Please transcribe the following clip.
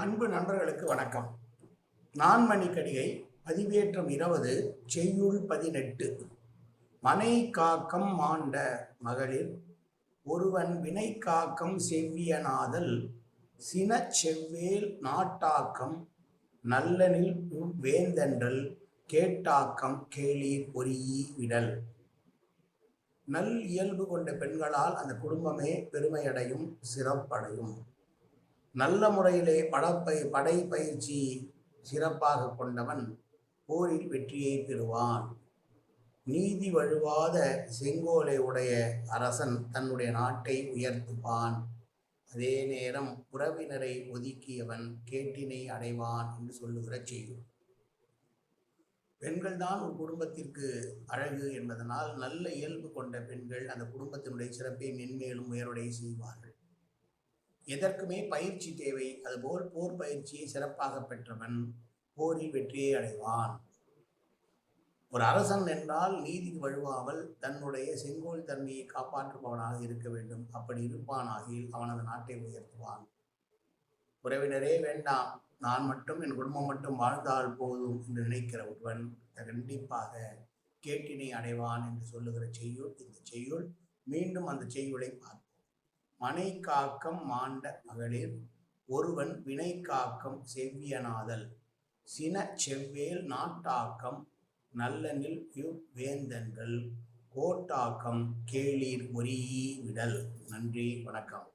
அன்பு நண்பர்களுக்கு வணக்கம். நான்மணி கடிகை பதிவேற்றம் இருபது செய்யுள் பதினெட்டு. மனை காக்கம் மாண்ட மகளிர் ஒருவன் வினை காக்கம் செவ்வியனாதல் சினச் செவ்வேல் நாட்டாக்கம் நல்லனில் வேந்தன்றல் கேட்டாக்கம் கேளி பொறியி விடல். நல் இயல்பு கொண்ட பெண்களால் அந்த குடும்பமே பெருமையடையும் சிறப்படையும். நல்ல முறையிலே படப்பை படை பயிற்சி சிறப்பாக கொண்டவன் போரில் வெற்றியை பெறுவான். நீதி வழுவாத செங்கோலை உடைய அரசன் தன்னுடைய நாட்டை உயர்த்துவான். அதே நேரம் உறவினரை ஒதுக்கியவன் கேட்டினை அடைவான் என்று சொல்லுகிற செய்தி பெண்கள் தான் ஒரு குடும்பத்திற்கு அழகு என்பதனால் நல்ல இயல்பு கொண்ட பெண்கள் அந்த குடும்பத்தினுடைய சிறப்பை மென்மேலும் உயர்வடைய செய்வார்கள். எதற்குமே பயிற்சி தேவை. அதுபோல் போர் பயிற்சியை சிறப்பாக பெற்றவன் போரில் வெற்றியை அடைவான். ஒரு அரசன் என்றால் நீதிக்கு வழுவாமல் தன்னுடைய செங்கோல் தன்மையை காப்பாற்றுபவனாக இருக்க வேண்டும். அப்படி இருப்பானாகில் அவனது நாட்டை உயர்த்துவான். உறவினரே வேண்டாம். நான் மட்டும் என் குடும்பம் மட்டும் வாழ்ந்தால் போதும் என்று நினைக்கிற ஒருவன் கண்டிப்பாக கேட்டினை அடைவான் என்று சொல்லுகிற செய்யுள் இந்த செய்யுள் மீண்டும் அந்த செய்யுளை பார்ப்போம் மனை காக்கம் மாண்ட மகளிர் ஒருவன் வினை காக்கம் செவ்வியனாதல். சின செவ்வேல் நாட்டாக்கம் நல்லனில் வேந்தன்கள் கோட்டாக்கம் கேளீர் ஒரீ விடல். நன்றி வணக்கம்.